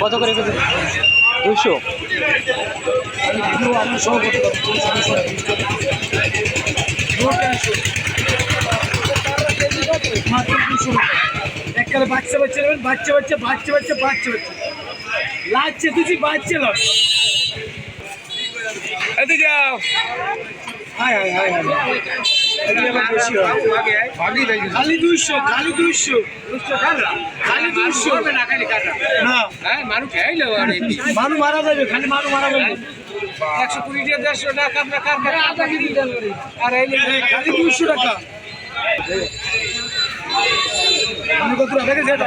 কত করে কেজি? দুশো বাচ্চা বাচ্চা নেবেন, বাচ্চা বাচ্চা বাচ্চা বাচ্চা বাচ্চা বাচ্চা। লাগছে তুই বাচ্চা লট এতে যাও হায় হায় বেশি হয়। খালি দুইশো খালি দুইশো। খালি দুইশো। না মানু মারা যাবে খালি মানু মারা যাবে। একশো কুড়ি টাকা দেড়শো টাকা আপনার আর খালি দুইশো টাকা। আমি কত টাকা